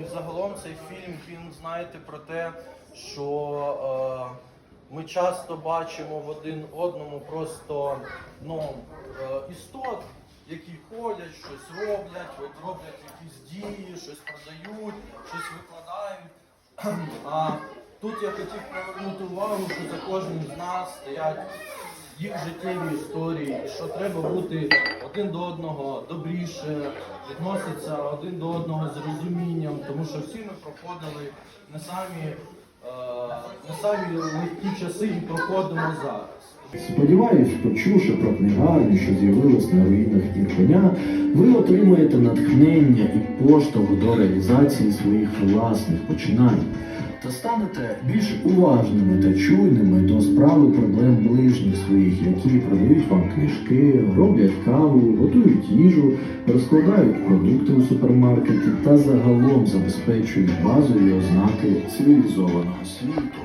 і загалом цей фільм він знаєте про те, що е, ми часто бачимо в один одному просто ну, е, істот, які ходять, щось роблять, от роблять якісь дії, щось продають, щось викладають. А тут я хотів привернути увагу, що за кожним з нас стоять їх життєві історії, що треба бути один до одного добріше, відноситися один до одного з розумінням, тому що всі ми проходили не самі, е, не самі легкі часи і проходимо зараз. Сподіваюсь, почувши про книгарню, що з'явилась на руїнах Ірпеня, ви отримаєте натхнення і поштовх до реалізації своїх власних починань та станете більш уважними та чуйними до справи проблем ближніх своїх, які продають вам книжки, роблять каву, готують їжу, розкладають продукти у супермаркеті та загалом забезпечують базові ознаки цивілізованого світу.